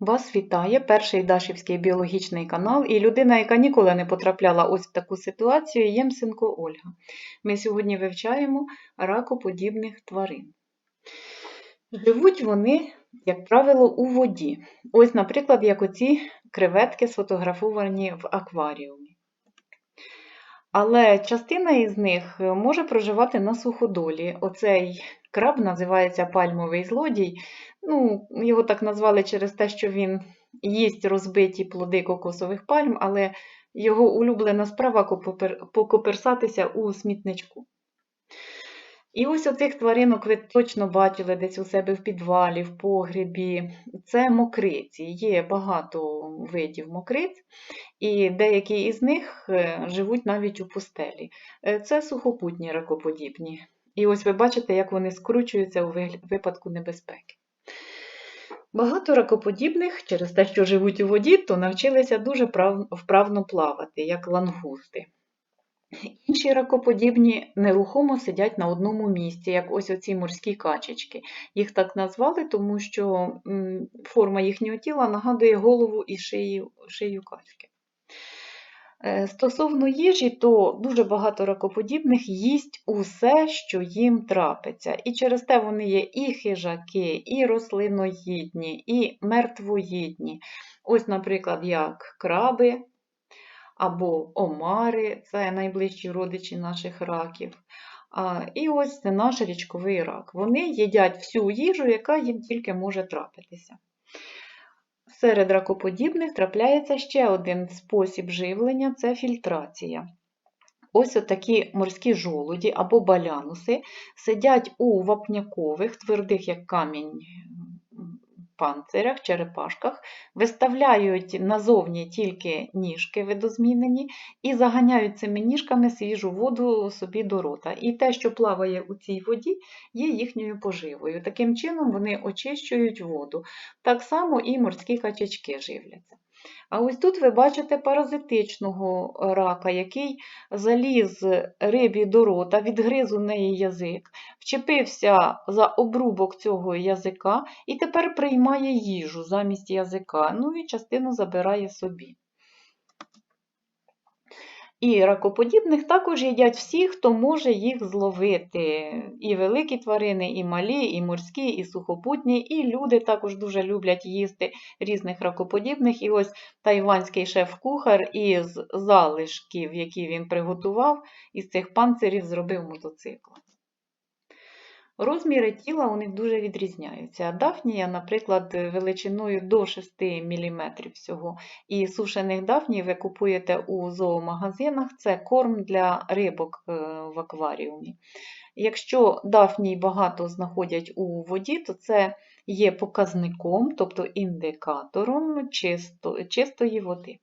Вас вітає перший Дашівський біологічний канал і людина, яка ніколи не потрапляла ось в таку ситуацію, Ємсенко Ольга. Ми сьогодні вивчаємо ракоподібних тварин. Живуть вони, як правило, у воді. Ось, наприклад, як оці креветки сфотографовані в акваріумі. Але частина із них може проживати на суходолі. Оцей краб називається пальмовий злодій. Ну, його так назвали через те, що він їсть розбиті плоди кокосових пальм, але його улюблена справа покоперсатися у смітничку. І ось оцих тваринок ви точно бачили десь у себе в підвалі, в погребі. Це мокриці. Є багато видів мокриць, і деякі із них е, живуть навіть у пустелі. Е, Це сухопутні ракоподібні. І ось ви бачите, як вони скручуються у випадку небезпеки. Багато ракоподібних, через те, що живуть у воді, то навчилися дуже вправно плавати, як лангусти. Інші ракоподібні нерухомо сидять на одному місці, як ось оці морські качечки. Їх так назвали, тому що форма їхнього тіла нагадує голову і шию, шию качки. Е, Стосовно їжі, то дуже багато ракоподібних їсть усе, що їм трапиться. І через те вони є і хижаки, і рослиноїдні, і мертвоїдні. Ось, наприклад, як краби або омари, це найближчі родичі наших раків. І ось це наш річковий рак. Вони їдять всю їжу, яка їм тільки може трапитися. Серед ракоподібних трапляється ще один спосіб живлення це фільтрація. Ось отакі морські жолуді або балянуси сидять у вапнякових, твердих як камінь панцирях, черепашках, виставляють назовні тільки ніжки видозмінені і заганяють цими ніжками свіжу воду собі до рота. І те, що плаває у цій воді, є їхньою поживою. Таким чином вони очищують воду. Так само і морські качачки живляться. А ось тут ви бачите паразитичного рака, який заліз рибі до рота, відгриз у неї язик, вчепився за обрубок цього язика і тепер приймає їжу замість язика, ну і частину забирає собі. І ракоподібних також їдять всі, хто може їх зловити. І великі тварини, і малі, і морські, і сухопутні, і люди також дуже люблять їсти різних ракоподібних. І ось тайванський шеф-кухар із залишків, які він приготував, із цих панцирів зробив мотоцикл. Розміри тіла у них дуже відрізняються. Дафнія, наприклад, величиною до 6 мм всього. І сушених дафній ви купуєте у зоомагазинах, це корм для рибок е, в акваріумі. Якщо дафній багато знаходять у воді, то це є показником, тобто індикатором чисто, чистої води.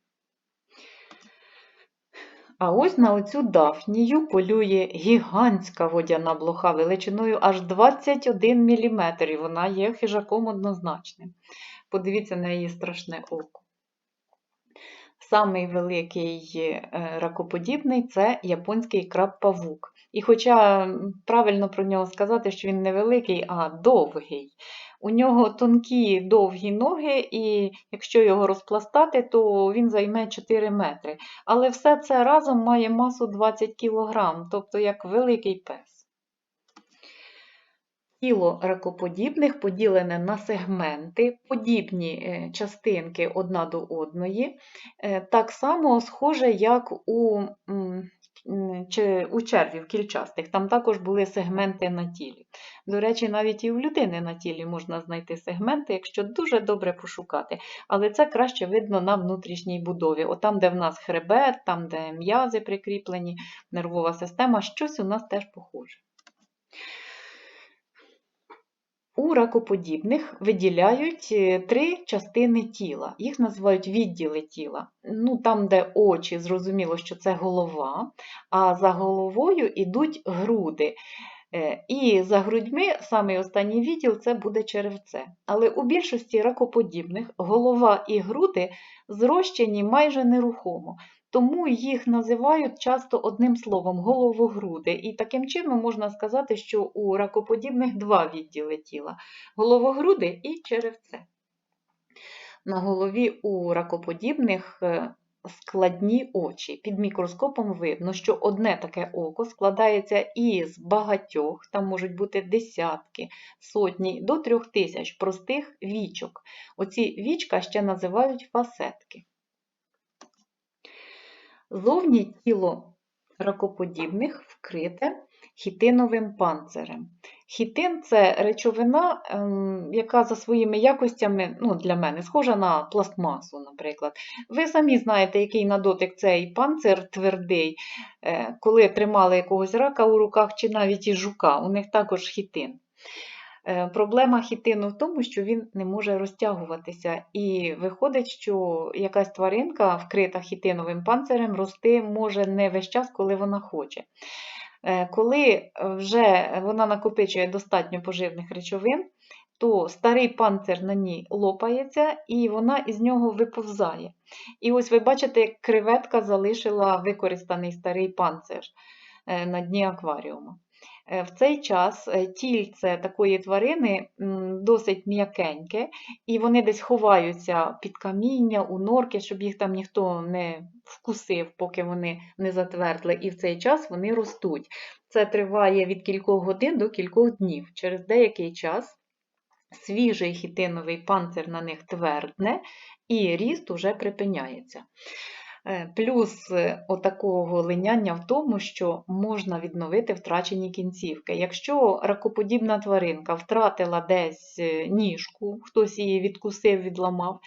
А ось на оцю дафнію полює гігантська водяна блоха величиною аж 21 мм. Вона є хижаком однозначним. Подивіться на її страшне око. Самий великий е, ракоподібний це японський краб-павук. І хоча правильно про нього сказати, що він не великий, а довгий. У нього тонкі довгі ноги, і якщо його розпластати, то він займе 4 метри. Але все це разом має масу 20 кг, тобто як великий пес. Тіло ракоподібних поділене на сегменти, подібні е, частинки одна до одної, е, так само схоже, як у, у червів кільчастих. Там також були сегменти на тілі. До речі, навіть і у людини на тілі можна знайти сегменти, якщо дуже добре пошукати. Але це краще видно на внутрішній будові. Отам, де в нас хребет, там, де м'язи прикріплені, нервова система, щось у нас теж похоже. У ракоподібних виділяють е, три частини тіла. Їх називають відділи тіла. Ну, там, де очі, зрозуміло, що це голова, а за головою йдуть груди. Е, І за грудьми самий останній відділ це буде черевце. Але у більшості ракоподібних голова і груди зрощені майже нерухомо. Тому їх називають часто одним словом головогруди. І таким чином можна сказати, що у ракоподібних два відділи тіла головогруди і черевце. На голові у ракоподібних е, складні очі. Під мікроскопом видно, що одне таке око складається із багатьох, там можуть бути десятки, сотні до трьох тисяч простих вічок. Оці вічка ще називають фасетки. Зовні тіло ракоподібних вкрите хітиновим панцирем. Хітин це речовина, ем, яка за своїми якостями, ну, для мене, схожа на пластмасу, наприклад. Ви самі знаєте, який на дотик цей панцир твердий, Е, коли тримали якогось рака у руках чи навіть і жука, у них також хітин. Е, Проблема хітину в тому, що він не може розтягуватися, і виходить, що якась тваринка, вкрита хітиновим панцирем, рости може не весь час, коли вона хоче. Е, Коли вже вона накопичує достатньо поживних речовин, то старий панцир на ній лопається і вона із нього виповзає. І ось ви бачите, як креветка залишила використаний старий панцир е, на дні акваріуму. Е, В цей час е, тільце такої тварини досить м'якеньке, і вони десь ховаються під каміння, у норки, щоб їх там ніхто не вкусив, поки вони не затвердли, і в цей час вони ростуть. Це триває від кількох годин до кількох днів. Через деякий час свіжий хітиновий панцир на них твердне, і ріст уже припиняється. Е, Плюс е, отакого линяння в тому, що можна відновити втрачені кінцівки. Якщо ракоподібна тваринка втратила десь е, ніжку, хтось її відкусив, відламав,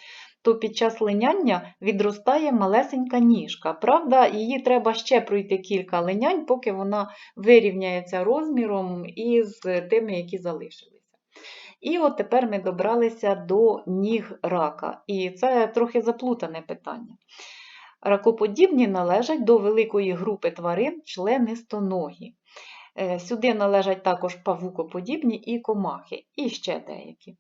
то під час линяння відростає малесенька ніжка. Правда, її треба ще пройти кілька линянь, поки вона вирівняється розміром із тими, які залишилися. І от тепер ми добралися до ніг рака. І це трохи заплутане питання. Ракоподібні належать до великої групи тварин членистоногі. Е, Сюди належать також павукоподібні і комахи, і ще деякі.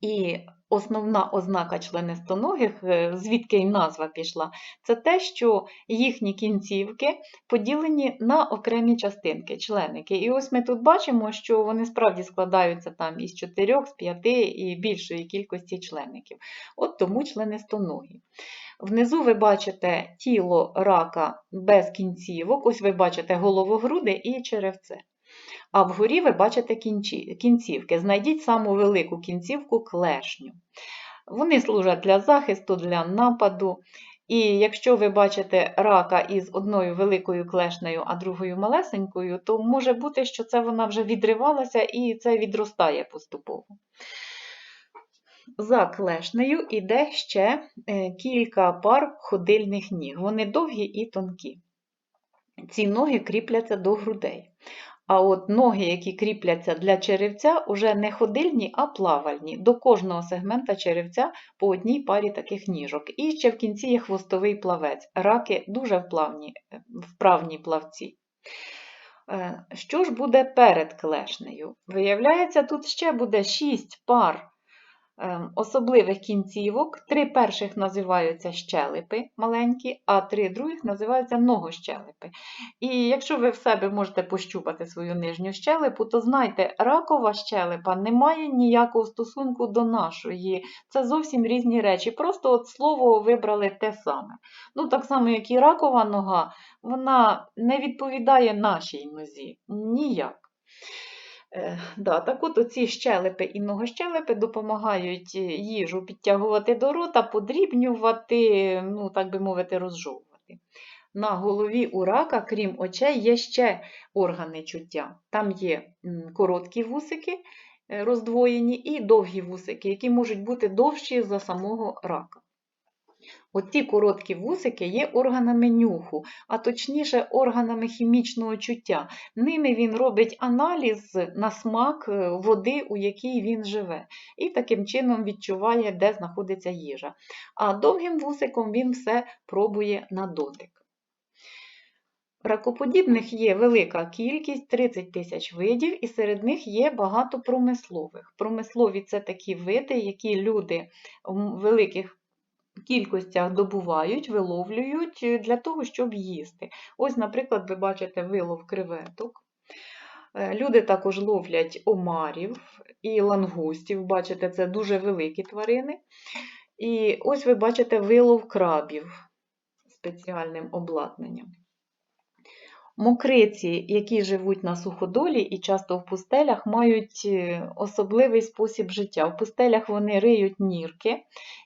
І основна ознака членистоногих, е, звідки й назва пішла, це те, що їхні кінцівки поділені на окремі частинки, членики. І ось ми тут бачимо, що вони справді складаються там із 4, з 5 і більшої кількості члеників. От тому членистоногі. Внизу ви бачите тіло рака без кінцівок, ось ви бачите головогруди і черевце. А вгорі ви бачите кінцівки. Знайдіть саму велику кінцівку клешню. Вони служать для захисту, для нападу. І якщо ви бачите рака із одною великою клешнею, а другою малесенькою, то може бути, що це вона вже відривалася і це відростає поступово. За клешнею йде ще е, кілька пар ходильних ніг. Вони довгі і тонкі. Ці ноги кріпляться до грудей. А от ноги, які кріпляться для черевця, уже не ходильні, а плавальні. До кожного сегмента черевця по одній парі таких ніжок. І ще в кінці є хвостовий плавець. Раки дуже вплавні, е, вправні плавці. Е, Що ж буде перед клешнею? Виявляється, тут ще буде 6 пар особливих кінцівок. Три перших називаються щелепи маленькі, а три других називаються ногощелепи. І якщо ви в себе можете пощупати свою нижню щелепу, то знайте, ракова щелепа не має ніякого стосунку до нашої. Це зовсім різні речі. Просто от слово вибрали те саме. Ну, так само, як і ракова нога, вона не відповідає нашій нозі. Ніяк. Е, да, так от оці щелепи і многощелепи допомагають е, їжу підтягувати до рота, подрібнювати, ну, так би мовити, розжовувати. На голові у рака, крім очей, є ще органи чуття. Там є короткі вусики е, роздвоєні і довгі вусики, які можуть бути довші за самого рака. Оці короткі вусики є органами нюху, а точніше органами хімічного чуття. Ними він робить аналіз на смак е, води, у якій він живе, і таким чином відчуває, де знаходиться їжа. А довгим вусиком він все пробує на дотик. Ракоподібних є велика кількість 30 тисяч видів, і серед них є багато промислових. Промислові це такі види, які люди в великих кількостях добувають, виловлюють е, для того, щоб їсти. Ось, наприклад, ви бачите вилов креветок. Е, Люди також ловлять омарів і лангустів. Бачите, це дуже великі тварини. І ось ви бачите вилов крабів спеціальним обладнанням. Мокриці, які живуть на суходолі і часто в пустелях, мають е, особливий спосіб життя. В пустелях вони риють нірки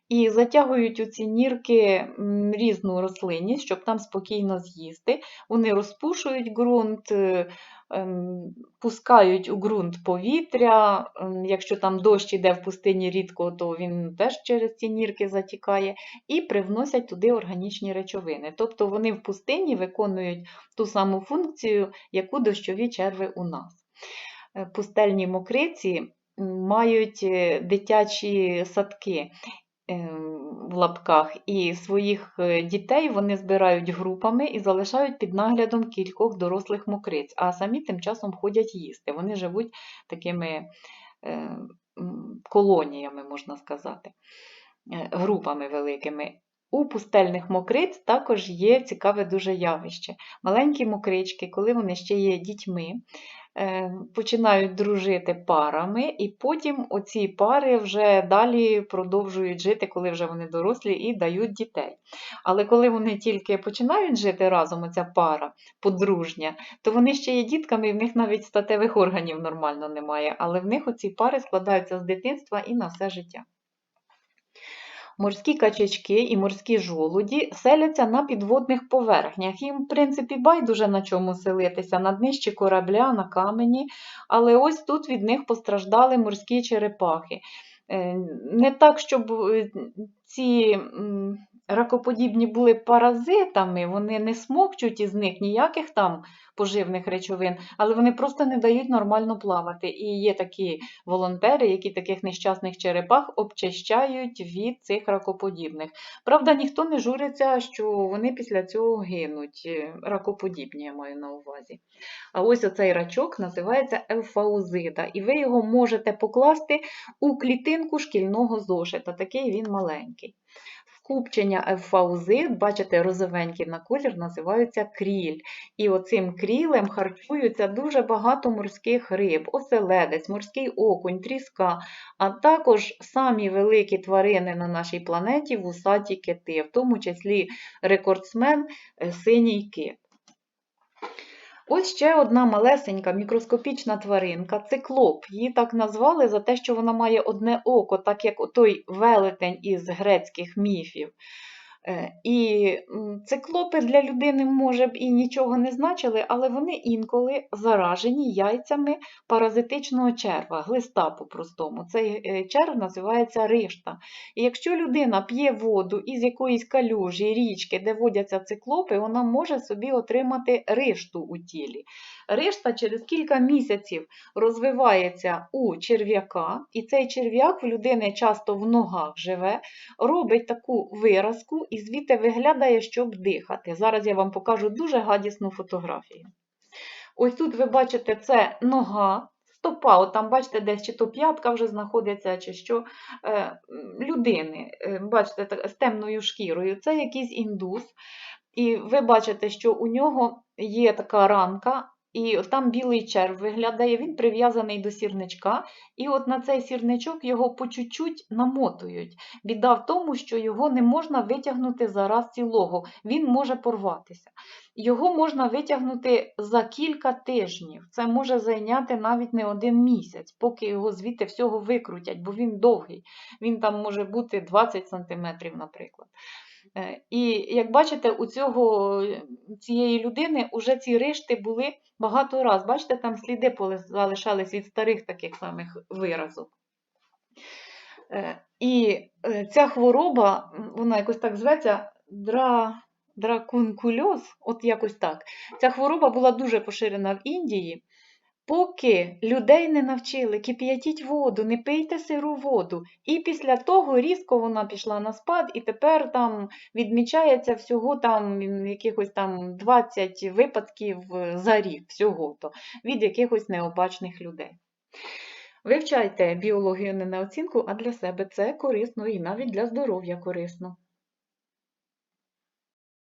і затягують у ці нірки різну рослинність, щоб там спокійно з'їсти. Вони розпушують ґрунт, е, ем, пускають у ґрунт повітря. ем, Якщо там дощ іде в пустині рідко, то він теж через ці нірки затікає, і привносять туди органічні речовини. Тобто вони в пустині виконують ту саму функцію, яку дощові черви у нас. Е, Пустельні мокриці мають е, дитячі садки в лапках, і своїх е, дітей вони збирають групами і залишають під наглядом кількох дорослих мокриць, а самі тим часом ходять їсти. Вони живуть такими е, колоніями, можна сказати, е, групами великими. У пустельних мокриць також є цікаве дуже явище. Маленькі мокрички, коли вони ще є дітьми, е, починають дружити парами, і потім оці пари вже далі продовжують жити, коли вже вони дорослі і дають дітей. Але коли вони тільки починають жити разом, оця пара подружня, то вони ще є дітками, і в них навіть статевих органів нормально немає. Але в них оці пари складаються з дитинства і на все життя. Морські качачки і морські жолуді селяться на підводних поверхнях. Їм, в принципі, байдуже на чому селитися, на днищі корабля, на камені, але ось тут від них постраждали морські черепахи. Е, Не так, щоб е, ці ракоподібні були паразитами, вони не смокчуть із них ніяких там поживних речовин, але вони просто не дають нормально плавати. І є такі волонтери, які таких нещасних черепах обчищають від цих ракоподібних. Правда, ніхто не журиться, що вони після цього гинуть. Е, Ракоподібні я маю на увазі. А ось оцей рачок називається евфаузида, і ви його можете покласти у клітинку шкільного зошита. Такий він маленький. Скупчення евфаузид, бачите, розовенькі на колір, називаються кріль. І оцим крілем харчуються дуже багато морських риб, оселедець, морський окунь, тріска, а також самі великі тварини на нашій планеті вусаті кити, в тому числі рекордсмен е, синій кит. Ось ще одна малесенька мікроскопічна тваринка циклоп. Її так назвали за те, що вона має одне око, так як той велетень із грецьких міфів. Е, І циклопи для людини, може б, і нічого не значили, але вони інколи заражені яйцями паразитичного черва, глиста по-простому. Цей е, черв називається ришта. І якщо людина п'є воду із якоїсь калюжі, річки, де водяться циклопи, вона може собі отримати ришту у тілі. Ришта через кілька місяців розвивається у черв'яка, і цей черв'як в людини часто в ногах живе, робить таку виразку і звідти виглядає, щоб дихати. Зараз я вам покажу дуже гадісну фотографію. Ось тут ви бачите, це нога, стопа, от там бачите, десь чи то п'ятка вже знаходиться, чи що е, людини, е, бачите, так, з темною шкірою. Це якийсь індус. І ви бачите, що у нього є така ранка, і там білий черв виглядає, він прив'язаний до сірничка, і от на цей сірничок його по чуть-чуть намотують. Біда в тому, що його не можна витягнути зараз цілого, він може порватися. Його можна витягнути за кілька тижнів. Це може зайняти навіть не один місяць, поки його звідти всього викрутять, бо він довгий. Він там може бути 20 см, наприклад. Е, І як бачите, у цього, цієї людини вже ці ришти були багато раз. Бачите, там сліди залишались від старих таких самих виразок. Е, І е, ця хвороба, вона якось так зветься, дра... дракункульоз, от якось так. Ця хвороба була дуже поширена в Індії. Поки людей не навчили, кип'ятіть воду, не пийте сиру воду. І після того різко вона пішла на спад, і тепер там відмічається всього там якихось там 20 випадків е, за рік, всього то, від якихось необачних людей. Вивчайте біологію не на оцінку, а для себе це корисно і навіть для здоров'я корисно.